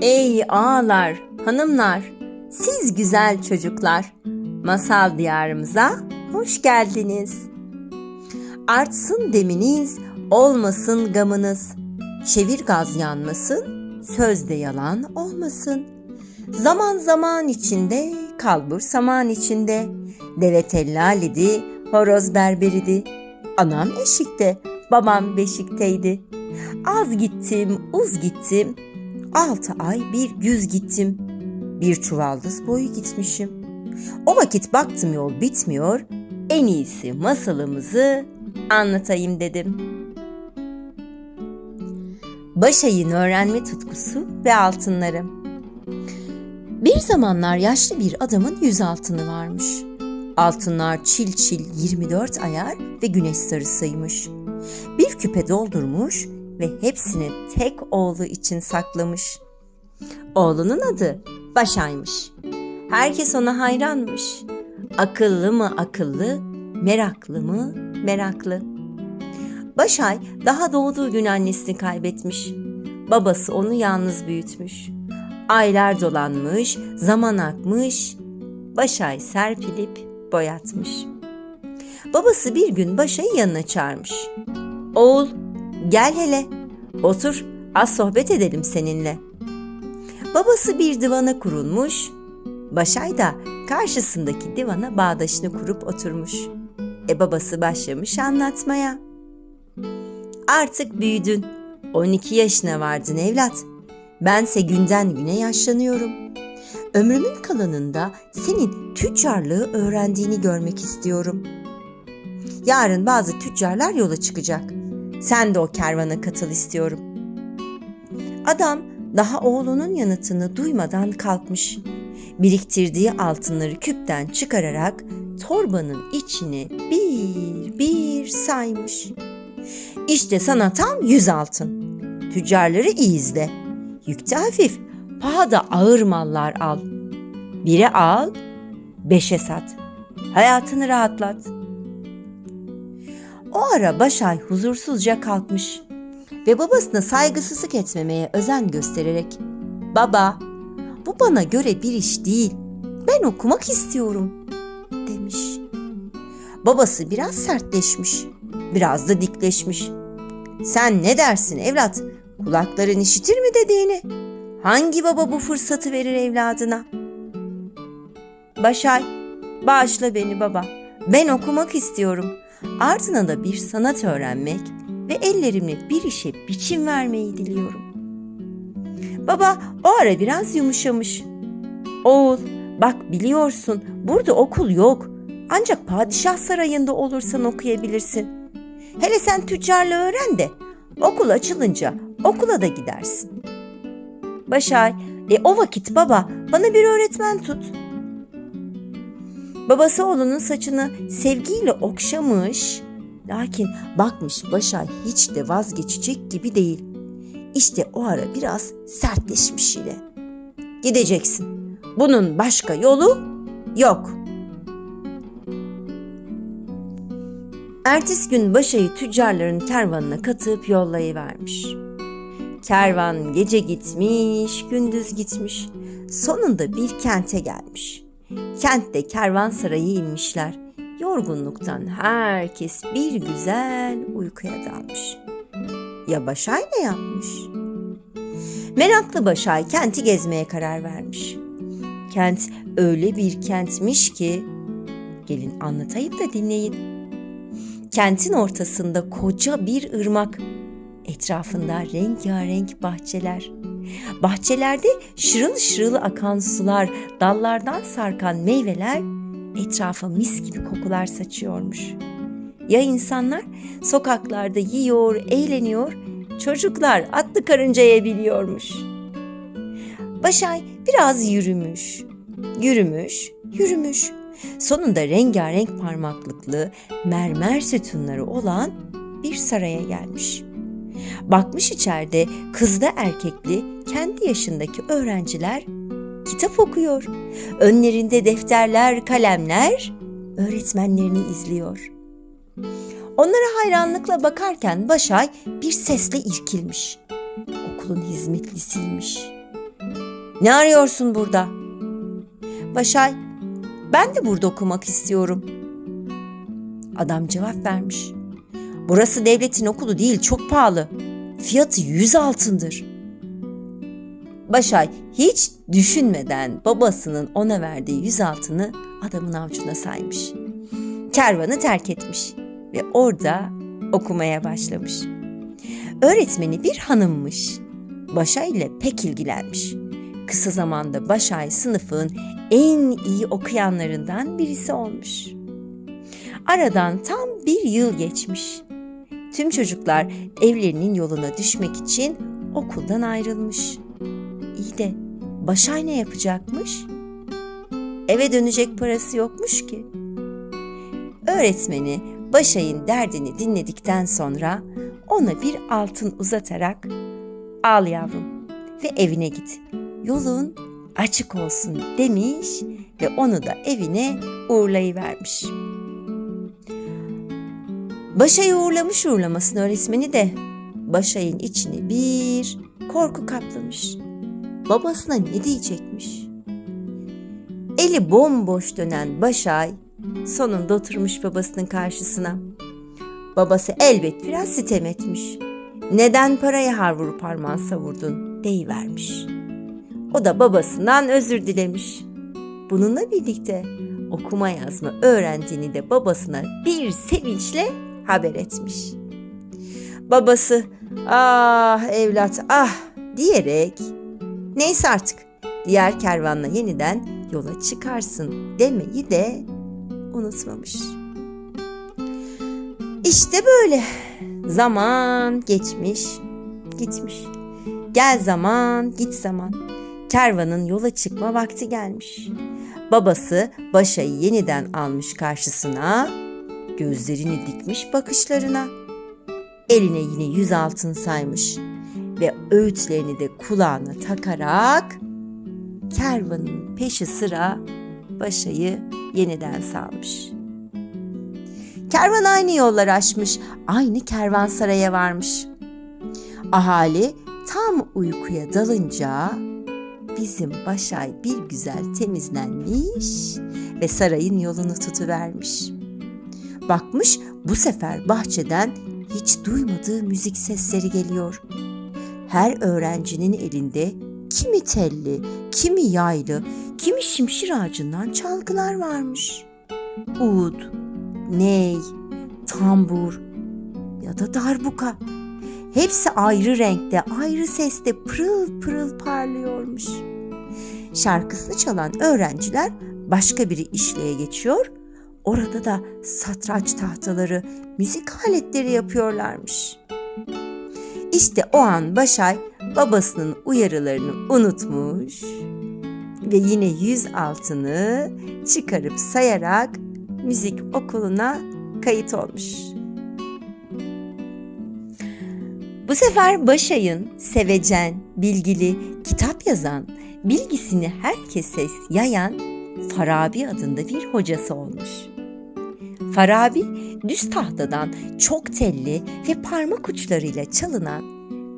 Ey ağalar, hanımlar, siz güzel çocuklar, masal diyarımıza hoş geldiniz. Artsın deminiz, olmasın gamınız. Çevir gaz yanmasın, sözde yalan olmasın. Zaman zaman içinde, kalbur saman içinde. Deve tellal idi, horoz berberidi. Anam eşikte, babam beşikteydi. Az gittim, uz gittim. Altı ay bir güz gittim. Bir çuvaldız boyu gitmişim. O vakit baktım yol bitmiyor. En iyisi masalımızı anlatayım dedim. Başay'ın öğrenme tutkusu ve altınları. Bir zamanlar yaşlı bir adamın yüz altını varmış. Altınlar çil çil 24 ayar ve güneş sarısıymış. Bir küpe doldurmuş ve hepsini tek oğlu için saklamış. Oğlunun adı Başay'mış. Herkes ona hayranmış. Akıllı mı akıllı, meraklı mı meraklı. Başay daha doğduğu gün annesini kaybetmiş. Babası onu yalnız büyütmüş. Aylar dolanmış, zaman akmış. Başay serpilip boyatmış. Babası bir gün Başay'ı yanına çağırmış. Oğul, gel hele. Otur, az sohbet edelim seninle. Babası bir divana kurulmuş. Başay da karşısındaki divana bağdaşını kurup oturmuş. E babası başlamış anlatmaya. Artık büyüdün. 12 yaşına vardın evlat. Bense günden güne yaşlanıyorum. Ömrümün kalanında senin tüccarlığı öğrendiğini görmek istiyorum. Yarın bazı tüccarlar yola çıkacak. Sen de o kervana katıl istiyorum. Adam daha oğlunun yanıtını duymadan kalkmış. Biriktirdiği altınları küpten çıkararak torbanın içine bir bir saymış. İşte sana tam yüz altın. Tüccarları iyi izle. Yükte hafif, pahada ağır mallar al. Bire al, beşe sat. Hayatını rahatlat. O ara Başay huzursuzca kalkmış ve babasına saygısızlık etmemeye özen göstererek "Baba, bu bana göre bir iş değil. Ben okumak istiyorum." demiş. Babası biraz sertleşmiş, biraz da dikleşmiş. "Sen ne dersin evlat? Kulakların işitir mi dediğini? Hangi baba bu fırsatı verir evladına?" Başay, bağışla beni baba. Ben okumak istiyorum. Ardına da bir sanat öğrenmek ve ellerimle bir işe biçim vermeyi diliyorum. Baba o ara biraz yumuşamış. Oğul bak biliyorsun burada okul yok. Ancak padişah sarayında olursan okuyabilirsin. Hele sen tüccarlığı öğren de okul açılınca okula da gidersin. Başay, e o vakit baba bana bir öğretmen tut. Babası oğlunun saçını sevgiyle okşamış. Lakin bakmış Başay hiç de vazgeçecek gibi değil. İşte o ara biraz sertleşmiş yine. Gideceksin. Bunun başka yolu yok. Ertesi gün Başay'ı tüccarların kervanına katıp yollayıvermiş. Kervan gece gitmiş, gündüz gitmiş. Sonunda bir kente gelmiş. Kentte kervansaraya inmişler. Yorgunluktan herkes bir güzel uykuya dalmış. Ya Başay ne yapmış? Meraklı Başay kenti gezmeye karar vermiş. Kent öyle bir kentmiş ki gelin anlatayım da dinleyin. Kentin ortasında koca bir ırmak. Etrafında rengarenk bahçeler. Bahçelerde şırıl şırıl akan sular, dallardan sarkan meyveler etrafa mis gibi kokular saçıyormuş. Ya insanlar sokaklarda yiyor, eğleniyor, çocuklar atlı karıncaya biliyormuş. Başay biraz yürümüş, yürümüş, yürümüş. Sonunda rengarenk parmaklıklı mermer sütunları olan bir saraya gelmiş. Bakmış içeride kızlı erkekli kendi yaşındaki öğrenciler kitap okuyor. Önlerinde defterler, kalemler öğretmenlerini izliyor. Onlara hayranlıkla bakarken Başay bir sesle irkilmiş. Okul okulun hizmetlisiymiş. Ne arıyorsun burada? Başay, ben de burada okumak istiyorum. Adam cevap vermiş. Burası devletin okulu değil, çok pahalı. Fiyatı yüz altındır. Başay hiç düşünmeden babasının ona verdiği yüz altını adamın avucuna saymış. Kervanı terk etmiş ve orada okumaya başlamış. Öğretmeni bir hanımmış. Başay ile pek ilgilenmiş. Kısa zamanda Başay sınıfın en iyi okuyanlarından birisi olmuş. Aradan tam bir yıl geçmiş. Tüm çocuklar evlerinin yoluna düşmek için okuldan ayrılmış. İyi de Başay ne yapacakmış? Eve dönecek parası yokmuş ki. Öğretmeni Başay'ın derdini dinledikten sonra ona bir altın uzatarak al yavrum ve evine git. Yolun açık olsun demiş ve onu da evine uğurlayıvermiş. Başay'ı uğurlamış uğurlamasın öğretmeni de Başay'ın içini bir korku kaplamış. Babasına ne diyecekmiş? Eli bomboş dönen Başay sonunda oturmuş babasının karşısına. Babası elbet biraz sitem etmiş. Neden paraya har vurup parmağın savurdun deyivermiş. O da babasından özür dilemiş. Bununla birlikte okuma yazma öğrendiğini de babasına bir sevinçle haber etmiş. Babası ah evlat ah diyerek neyse artık diğer kervanla yeniden yola çıkarsın demeyi de unutmamış. İşte böyle zaman geçmiş gitmiş. Gel zaman git zaman. Kervanın yola çıkma vakti gelmiş. Babası Başay'ı yeniden almış karşısına, gözlerini dikmiş bakışlarına. Eline yine yüz altın saymış ve öğütlerini de kulağına takarak kervanın peşi sıra Başay'ı yeniden salmış. Kervan aynı yollar açmış, aynı kervansaraya varmış. Ahali tam uykuya dalınca bizim Başay bir güzel temizlenmiş ve sarayın yolunu tutuvermiş. Bakmış bu sefer bahçeden hiç duymadığı müzik sesleri geliyor. Her öğrencinin elinde kimi telli, kimi yaylı, kimi şimşir ağacından çalgılar varmış. Ud, ney, tambur ya da darbuka. Hepsi ayrı renkte, ayrı seste pırıl pırıl parlıyormuş. Şarkısını çalan öğrenciler başka bir işleye geçiyor. Orada da satranç tahtaları, müzik aletleri yapıyorlarmış. İşte o an Başay babasının uyarılarını unutmuş ve yine yüz altını çıkarıp sayarak müzik okuluna kayıt olmuş. Bu sefer Başay'ın sevecen, bilgili, kitap yazan, bilgisini herkese yayan Farabi adında bir hocası olmuş. Farabi düz tahtadan çok telli ve parmak uçlarıyla çalınan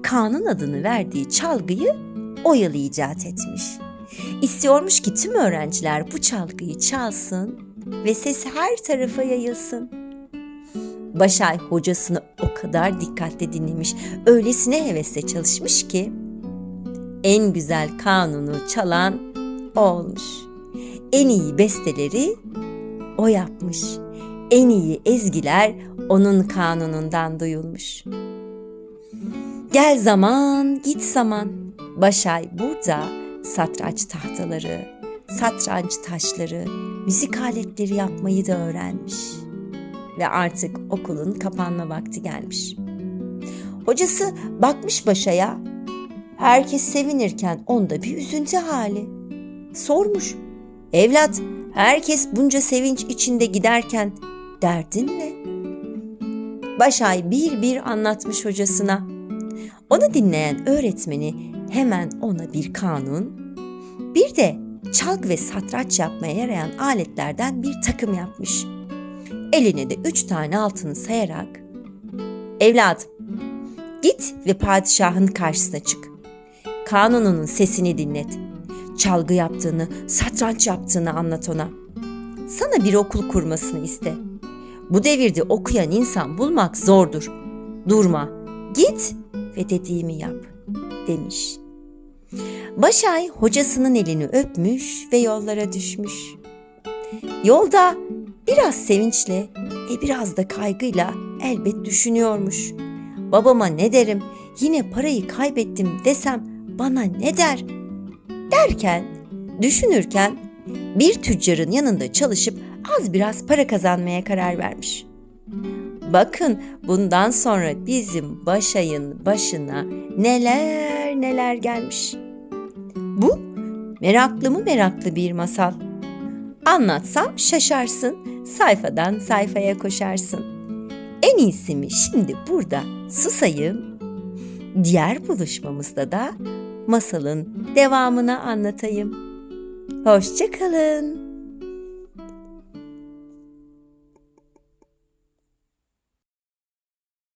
kanun adını verdiği çalgıyı oyalı icat etmiş. İstiyormuş ki tüm öğrenciler bu çalgıyı çalsın ve sesi her tarafa yayılsın. Başay hocasını o kadar dikkatle dinlemiş, öylesine hevesle çalışmış ki en güzel kanunu çalan o olmuş. En iyi besteleri o yapmış. En iyi ezgiler onun kanunundan duyulmuş. Gel zaman, git zaman. Başay burada satranç tahtaları, satranç taşları, müzik aletleri yapmayı da öğrenmiş. Ve artık okulun kapanma vakti gelmiş. Hocası bakmış Başay'a. Herkes sevinirken onda bir üzüntü hali. Sormuş. Evlat, herkes bunca sevinç içinde giderken derdin ne? Başay bir bir anlatmış hocasına. Onu dinleyen öğretmeni hemen ona bir kanun, bir de çalg ve satranç yapmaya yarayan aletlerden bir takım yapmış. Eline de üç tane altını sayarak, Evladım, git ve padişahın karşısına çık. kanununun sesini dinlet. Çalgı yaptığını, satranç yaptığını anlat ona. Sana bir okul kurmasını iste. Bu devirde okuyan insan bulmak zordur. Durma, git ve dediğimi yap, demiş. Başay hocasının elini öpmüş ve yollara düşmüş. Yolda biraz sevinçle, e biraz da kaygıyla elbet düşünüyormuş. Babama ne derim, yine parayı kaybettim desem bana ne der? Derken, düşünürken bir tüccarın yanında çalışıp az biraz para kazanmaya karar vermiş. Bakın bundan sonra bizim Başay'ın başına neler neler gelmiş. Bu meraklı mı meraklı bir masal. Anlatsam şaşarsın, sayfadan sayfaya koşarsın. En iyisi mi şimdi burada susayım. Diğer buluşmamızda da masalın devamını anlatayım. Hoşçakalın.